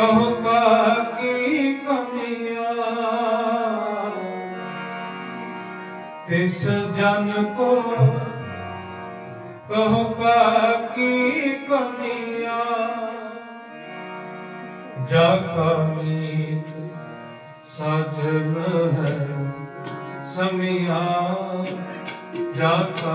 ਕਹੋ ਕਾ ਕੀ ਕਮਿਆ। ਤਿਸ ਜਨ ਕੋ ਕਹੋ ਕਾ ਕੀ ਕਮੀਆਂ। ਜਾ ਕਾ ਮੀਤ ਹੈ ਸਮਿਆ। ਜਾ ਕਾ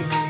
ਜਬ ਕਮੀ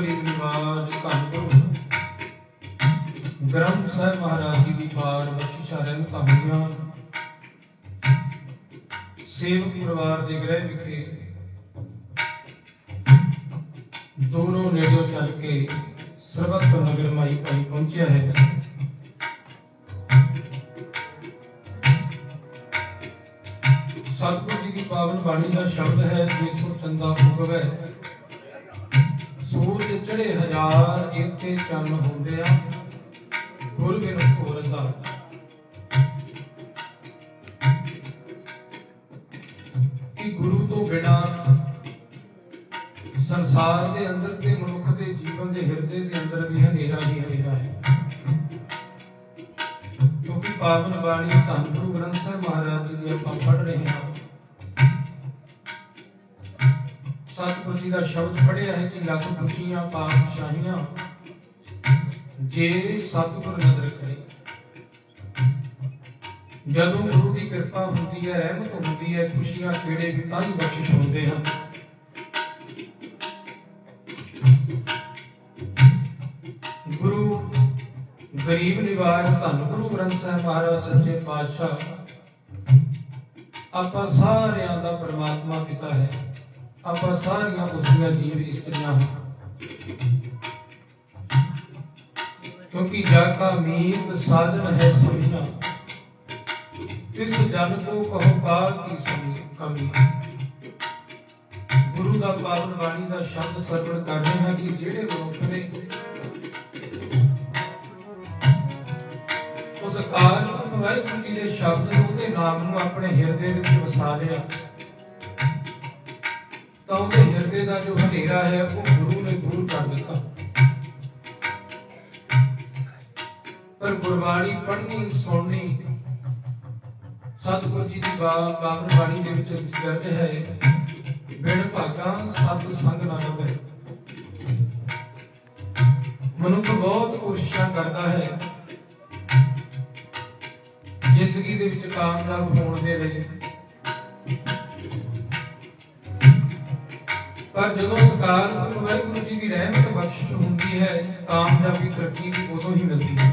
ਗਰੀਬ ਨਿਵਾਜ ਧੰਨ ਗ੍ਰੰਥ ਸਾਹਿਬ ਮਹਾਰਾਜ ਜੀ ਦੀ ਬਾਰ ਬਖਸ਼ਿਸ਼ਾਂ ਰਹਿਮਤਾਂ ਹੋਈਆਂ ਸੇਵਕ ਪਰਿਵਾਰ ਦੇ ਗ੍ਰਹਿ ਵਿਖੇ ਦੂਰੋਂ ਨੇੜਿਓਂ ਚੱਲ ਕੇ ਸਰਬੱਤ ਨਗਰ ਮਾਈ ਭਾਈ ਪਹੁੰਚਿਆ ਹੈ। ਸਤਿਗੁਰੂ ਜੀ ਦੀ ਪਾਵਨ ਬਾਣੀ ਦਾ ਸ਼ਬਦ ਹੈ ਜਿਸ ਨੂੰ ਚੰਦਾ ਉਗਵੇ। ਸੂਰਜ ਚੜੇ ਹਜ਼ਾਰ ਇੱਥੇ ਚੰਨ ਹੁੰਦੇ ਆ ਗੁਰ ਬਿਨ ਕੋਰ ਦਾ ਕਿ ਗੁਰੂ ਤੋਂ ਬਿਨਾ ਸੰਸਾਰ ਦੇ ਅੰਦਰ ਤੇ ਮਨੁੱਖ ਦੇ ਜੀਵਨ ਦੇ ਹਿਰਦੇ ਦੇ ਅੰਦਰ ਵੀ ਹਨੇਰਾ ਹੀ ਹਨੇਰਾ ਹੈ। ਕਿਉਂਕਿ ਪਾਵਨ ਬਾਣੀ ਧੰਨ ਗੁਰੂ ਗ੍ਰੰਥ ਸਾਹਿਬ ਮਹਾਰਾਜ ਜੀ ਦਾ ਸ਼ਬਦ ਪੜਿਆ ਹੈ ਕਿ ਲੱਖ ਖੁਸ਼ੀਆਂ, ਪਾਤਸ਼ਾਹੀਆਂ ਜੇ ਸਤਿਗੁਰ ਨਦਰ ਕਰੇ। ਜਦੋਂ ਗੁਰੂ ਦੀ ਕਿਰਪਾ ਹੁੰਦੀ ਹੈ, ਰਹਿਮਤ ਹੁੰਦੀ ਹੈ, ਖੁਸ਼ੀਆਂ ਕਿਹੜੇ ਵੀ ਤਾਂ ਹੀ ਬਖਸ਼ਿਸ਼ ਹੁੰਦੇ ਹਨ। ਗੁਰੂ ਗਰੀਬ ਨਿਵਾਜ ਧੰਨ ਗੁਰੂ ਗ੍ਰੰਥ ਸਾਹਿਬ ਮਹਾਰਾਜ, ਸੱਚੇ ਪਾਤਸ਼ਾਹ, ਆਪਾਂ ਸਾਰਿਆਂ ਦਾ ਪਰਮਾਤਮਾ ਪਿਤਾ ਹੈ। ਆਪਾਂ ਸਾਰੀਆਂ ਉਸ ਦੀਆਂ ਜੀਵ ਇਸਤਰੀਆਂ ਹਾਂ ਕਿਉਂਕਿ ਜਾ ਕਾ ਮੀਤ ਸਾਧਨ ਹੈ ਸਮਝਣਾ ਇਸ ਜਨ ਕੋ ਕਹੋ ਕਾ ਕੀ ਸਮੀ ਕਮੀ। ਗੁਰੂ ਦਾ ਪਾਵਨ ਬਾਣੀ ਦਾ ਸ਼ਬਦ ਸਰਵਣ ਕਰਦੇ ਹਾਂ ਕਿ ਜਿਹੜੇ ਲੋਕ ਨੇ ਉਸ ਕਾਲ ਨੂੰ ਵਾਹਿਗੁਰੂ ਜੀ ਦੇ ਸ਼ਬਦ ਨੂੰ ਉਹਦੇ ਨਾਮ ਨੂੰ ਆਪਣੇ ਹਿਰਦੇ ਵਿੱਚ ਵਸਾ ਲਿਆ। ਦਾ ਜੋ ਹਨੇਰਾ ਹੈ, ਉਹ ਗੁਰੂ ਨੇ ਦੂਰ ਕਰ ਦਿੱਤਾ। ਪਰ ਗੁਰਬਾਣੀ ਪੜ੍ਹਨੀ, ਸੁਣਨੀ ਸਤਿਗੁਰੂ ਜੀ ਦੀ ਬਾਬਰ ਬਾਣੀ ਦੇ ਵਿੱਚ ਦਰਜ ਹੈ ਬਿਨ ਭਾਗਾ ਸਤ ਸੰਗ ਨਾ ਲਵੇ ਮਨੁੱਖ ਬਹੁਤ ਕੋਸ਼ਿਸ਼ਾਂ ਕਰਦਾ ਹੈ ਜ਼ਿੰਦਗੀ ਦੇ ਵਿੱਚ ਕਾਮਯਾਬ ਹੋਣ ਦੇ ਲਈ ਜਦੋਂ ਸਕਾਰ ਵਾਹਿਗੁਰੂ ਜੀ ਦੀ ਰਹਿਮਤ ਬਖਸ਼ਿਸ਼ ਹੁੰਦੀ ਹੈ, ਕਾਮਯਾਬੀ ਤਰੱਕੀ ਵੀ ਉਦੋਂ ਹੀ ਮਿਲਦੀ ਹੈ।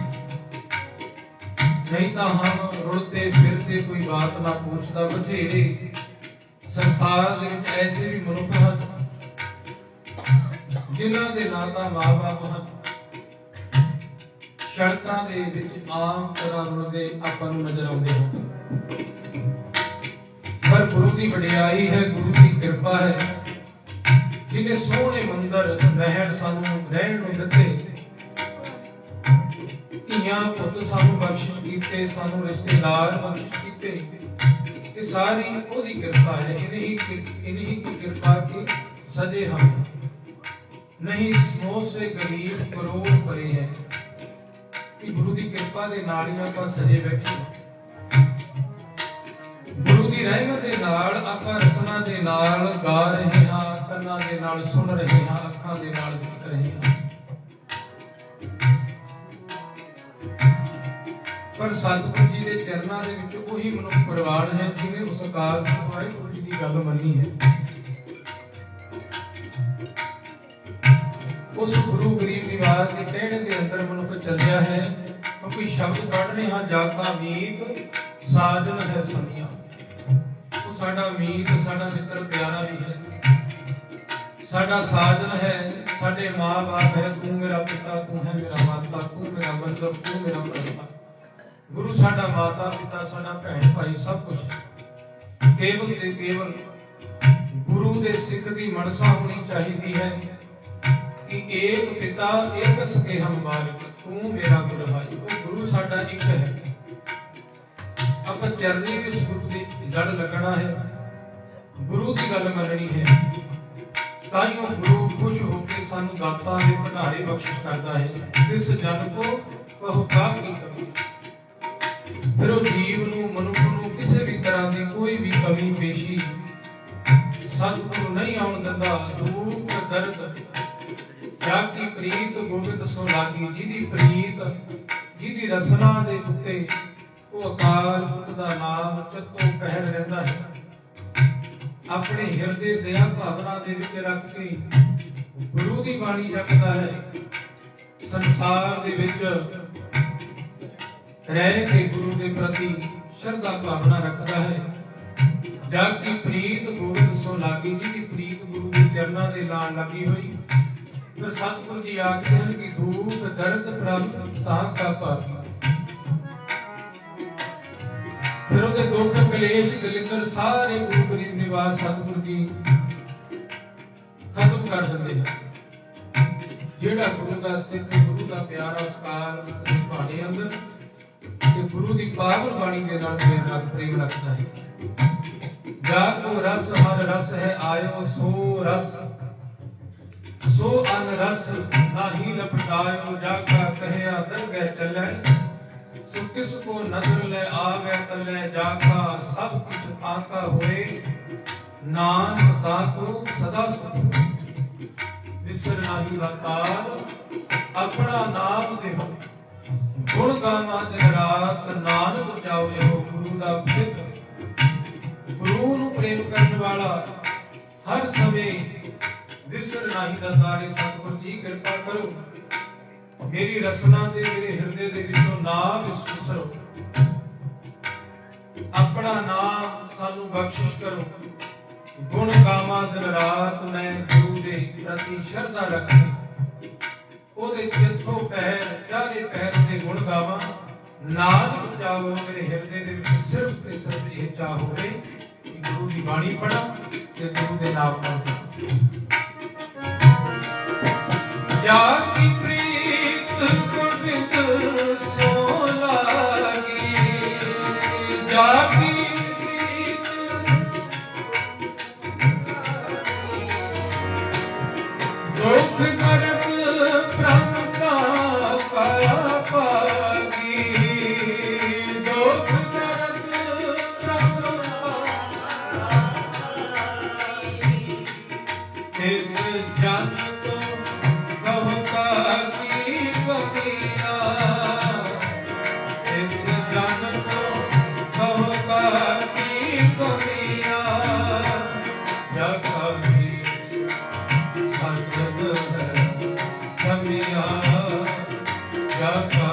ਨਹੀਂ ਤਾਂ ਹਮ ਰੁਲਦੇ ਫਿਰਦੇ ਕੋਈ ਬਾਤ ਨਾ ਪੁੱਛਦਾ ਬਥੇਰੇ। ਸੰਸਾਰ ਦੇ ਵਿੱਚ ਐਸੇ ਵੀ ਮਨੁੱਖ ਹਨ, ਜਿਨ੍ਹਾਂ ਦੇ ਨਾਂ ਤਾਂ ਮਾਂ-ਬਾਪ ਹਨ। ਸੜਕਾਂ ਦੇ ਵਿੱਚ ਆਮ ਤਰ੍ਹਾਂ ਰੁਲਦੇ ਆਪਾਂ ਨੂੰ ਨਜ਼ਰ ਆਉਂਦੇ ਹਨ। ਪਰ ਗੁਰੂ ਦੀ ਵਡਿਆਈ ਹੈ, ਗੁਰੂ ਦੀ ਕਿਰਪਾ ਹੈ। ਜਿਨੇ ਸੋਹਣੇ ਮੰਦਰ ਮਹਿਲ ਸਾਨੂੰ ਰਹਿਣ ਨੂੰ ਦਿੱਤੇ, ਧੀਆਂ ਪੁੱਤ ਸਾਨੂੰ ਬਖਸ਼ਿਸ਼ ਕੀਤੇ, ਸਾਨੂੰ ਰਿਸ਼ਤੇਦਾਰ ਬਖਸ਼ਿਸ਼ ਕੀਤੇ, ਇਹ ਸਾਰੀ ਉਹਦੀ ਕਿਰਪਾ ਹੈ ਇਹਨੇ ਹੀ ਇਹਨੇ ਹੀ ਕਿਰਪਾ ਕੀ ਸਜੇ ਹਮ ਨਹੀਂ ਸਮੋਹ ਸੇ ਗਰੀਬ ਕਰੋੜ ਪਰੇ ਹੈ ਕਿ ਗੁਰੂ ਦੀ ਕਿਰਪਾ ਦੇ ਨਾਲ ਹੀ ਆਪਾਂ ਸਜੇ ਬੈਠੇ ਹਾਂ। ਗੁਰੂ ਦੀ ਰਹਿਮਤ ਦੇ ਨਾਲ ਆਪਾਂ ਰਸਨਾ ਦੇ ਨਾਲ ਗਾ ਰਹੇ ਹਾਂ, ਕੰਨਾਂ ਦੇ ਨਾਲ ਸੁਣ ਰਹੇ ਹਾਂ, ਅੱਖਾਂ ਦੇ ਨਾਲ ਦੇਖ ਰਹੇ ਹਾਂ। ਪਰ ਸਤਿਗੁਰੂ ਜੀ ਦੇ ਚਰਨਾਂ ਦੇ ਵਿੱਚ ਉਹੀ ਮਨੁੱਖ ਪ੍ਰਵਾਨ ਹੈ ਜਿਹਨੇ ਉਸ ਅਕਾਲ ਵਾਹਿਗੁਰੂ ਜੀ ਦੀ ਗੱਲ ਮੰਨੀ ਹੈ। ਉਸ ਗੁਰੂ ਗਰੀਬ ਨਿਵਾਸ ਦੇ ਕਹਿਣੇ ਦੇ ਅੰਦਰ ਮਨੁੱਖ ਚੱਲਿਆ ਹੈ, ਕਿਉਂਕਿ ਸ਼ਬਦ ਪੜ੍ਹਨੇ ਹਾਂ ਜਾਗਦਾ ਮੀਤ, ਸਾਜਨ ਹੈ ਸਮੀਆਂ ਸਾਡਾ ਮੀਤ, ਸਾਡਾ ਮਿੱਤਰ ਪਿਆਰਾ ਵੀ ਹੈ। ਸਾਡਾ ਸਾਜਨ ਹੈ, ਸਾਡੇ ਮਾਂ-ਬਾਪ ਹੈ, ਤੂੰ ਮੇਰਾ ਪਿਤਾ, ਤੂੰ ਹੈ ਮੇਰਾ ਮਾਤਾ, ਤੂੰ ਮੇਰਾ ਮਤਲਬ ਤੂੰ ਮੇਰਾ ਪਰਮਾ ਗੁਰੂ ਸਾਡਾ ਮਾਤਾ, ਪਿਤਾ, ਸਾਡਾ ਭੈਣ ਭਾਈ, ਸਭ ਕੁਝ ਕੇਵਲ ਤੇ ਕੇਵਲ ਗੁਰੂ ਦੇ ਸਿੱਖ ਦੀ ਮਨਸਾ ਹੋਣੀ ਚਾਹੀਦੀ ਹੈ ਕਿ ਏਕ ਪਿਤਾ, ਏਕ ਸਕੇ ਹਮ ਬਾਰਿਕ ਤੂੰ ਮੇਰਾ ਗੁਰਹਾਈ ਉਹ ਗੁਰੂ ਸਾਡਾ ਇੱਕ ਹੈ। ਆਪਾਂ ਚਰਨੀ ਵਿੱਚ ਗੁਰੂ ਦੀ ਜੜ ਲੱਗਣਾ ਹੈ। ਗੁਰੂ ਦੀ ਗੱਲ ਮੰਨਣੀ ਹੈ। ਤਾਂ ਹੀ ਉਹ ਗੁਰੂ ਖੁਸ਼ ਹੋ ਕੇ ਸਾਨੂੰ ਦਾਤਾਂ ਦੇ ਭੰਡਾਰੇ ਬਖਸ਼ਿਸ਼ ਕਰਦਾ ਹੈ। ਇਸ ਜਨ ਕੋ ਕਹੋ ਕਾ ਕੀ ਕਮੀ ਫਿਰ ਉਹ ਜੀਵ ਨੂੰ, ਮਨੁੱਖ ਨੂੰ ਕਿਸੇ ਵੀ ਤਰ੍ਹਾਂ ਦੀ ਕੋਈ ਵੀ ਕਮੀ ਪੇਸ਼ੀ ਸਤਿਗੁਰੂ ਨਹੀਂ ਆਉਣ ਦਿੰਦਾ ਦੁੱਖ ਦਰਦ। ਜਾ ਕੀ ਪ੍ਰੀਤ ਗੋਬਿੰਦ ਸੋ ਲਾਗੀ, ਜਿਹਦੀ ਪ੍ਰੀਤ, ਜਿਹਦੀ ਰਸਨਾ ਦੇ ਉੱਤੇ ਉਹ ਅਕਾਲ ਦਾ ਨਾਮ ਚਿੱਤੋਂ ਪਹਿਰ ਰਹਿੰਦਾ ਹੈ। ਆਪਣੇ ਹਿਰਦੇ ਦਇਆ ਭਾਵਨਾ ਦੇ ਵਿੱਚ ਰੱਖ ਕੇ ਗੁਰੂ ਦੀ ਬਾਣੀ ਜਪਦਾ ਹੈ। ਸੰਸਾਰ ਦੇ ਵਿੱਚ ਰਹਿ ਕੇ ਗੁਰੂ ਦੇ ਪ੍ਰਤੀ ਸ਼ਰਧਾ ਭਾਵਨਾ ਰੱਖਦਾ ਹੈ। ਜਦ ਕੀ ਪ੍ਰੀਤ ਗੋਬਿੰਦ ਸੋ ਲਾਗੀ ਜੀ ਦੀ ਪ੍ਰੀਤ ਗੁਰੂ ਦੇ ਚਰਨਾਂ ਦੇ ਲਾਣ ਲੱਗੀ ਹੋਈ, ਫਿਰ ਸਤਿਗੁਰੂ ਜੀ ਆਖਦੇ ਹਨ ਕਿ ਦੁੱਖ ਦਰਦ ਪ੍ਰਭ ਤਾਂ ਕਾ ਪਾਪੀ ਕਲੇਸ਼ ਦਲਿੰਦਰ ਸਾਰੇ ਗੁਰੂ ਗਰੀਬ ਨਿਵਾਸ ਸਤਿਗੁਰੂ ਜੀ ਖਤਮ ਕਰ ਦਿੰਦੇ ਹਨ। ਜਿਹੜਾ ਗੁਰੂ ਦਾ ਸਿੱਖ, ਗੁਰੂ ਦਾ ਪਿਆਰਾ ਸਕਾਰ ਦੇ ਭਾਣੇ ਅੰਦਰ, ਤੇ ਗੁਰੂ ਦੀ ਪਾਵਨ ਬਾਣੀ ਦੇ ਨਾਲ ਪ੍ਰੇਮ ਰੱਖ ਪ੍ਰੇਮ ਰੱਖਦਾ ਹੈ। ਜਾ ਕੋ ਰਸ ਹਰ ਰਸ ਹੈ, ਆਇਓ, ਸੋ ਰਸ। ਸੋ ਅਨ ਰਸ, ਨਾਹੀ ਲਪਟਾਇਓ ਜਾ ਕਾ ਕਹਿਆ ਦਰਗਹਿ ਚੱਲੈ। ਸੋ ਕਿਸ ਕੋ ਨਜ਼ਰ ਲੈ ਆਵੇ ਤਲੇ ਜਾ ਸਭ ਕੁਛ ਤਾਕਾ ਹੋਏ। ਨਾਨਕ ਤਾਕੋ ਸਦਾ ਸੁਖ ਵਿਸਰ ਨਾਹੀ ਵਕਾਰ ਆਪਣਾ ਨਾਮ ਦੇਹੋ। ਗੁਣ ਗਾਵਾਂ ਦਿਨ ਰਾਤ, ਨਾਨਕ ਜਾਓ ਇਹੋ ਗੁਰੂ ਦਾ ਸਿੱਖ ਗੁਰੂ ਨੂੰ ਪ੍ਰੇਮ ਕਰਨ ਵਾਲਾ ਹਰ ਸਮੇਂ ਵਿਸਰ ਨਾਹੀ ਦਾ ਤਾਰੇ, ਸਤਿਗੁਰ ਜੀ ਕਿਰਪਾ ਕਰੋ। ਮੇਰੀ ਰਸਨਾ ਦੇ ਮੇਰੇ ਹਿਰਦੇ ਦੇ ਵਿੱਚੋਂ ਨਾ ਵਿਸਰੋ ਆਪਣਾ ਨਾਮ ਸਾਨੂੰ ਬਖਸ਼ਿਸ਼ ਕਰੋ। ਗੁਣ ਗਾਵਾਂ ਦਿਨ ਰਾਤ ਮੈਂ ਗੁਰੂ ਦੇ ਪ੍ਰਤੀ ਸ਼ਰਧਾ ਰੱਖੀ ਉਹਦੇ ਜਿੱਥੋਂ ਪੈਰ ਚਾਰੇ ਪੈਰ ਦੇ ਗੁਣ ਗਾਵਾਂ। ਨਾਦ ਜਾਵੋ ਮੇਰੇ ਹਿਰਦੇ ਦੇ ਵਿੱਚ, ਸਿਰਫ ਤੇ ਸਿਰਫ ਇਹ ਚਾਹ ਹੋਵੇ ਕਿ ਗੁਰੂ ਦੀ ਬਾਣੀ ਪੜਾਂ ਤੇ ਗੁਰੂ ਦੇ ਨਾਮ ਪੜਾਂ ਸਮਿਆ ਜਾ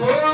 ਸੋਨ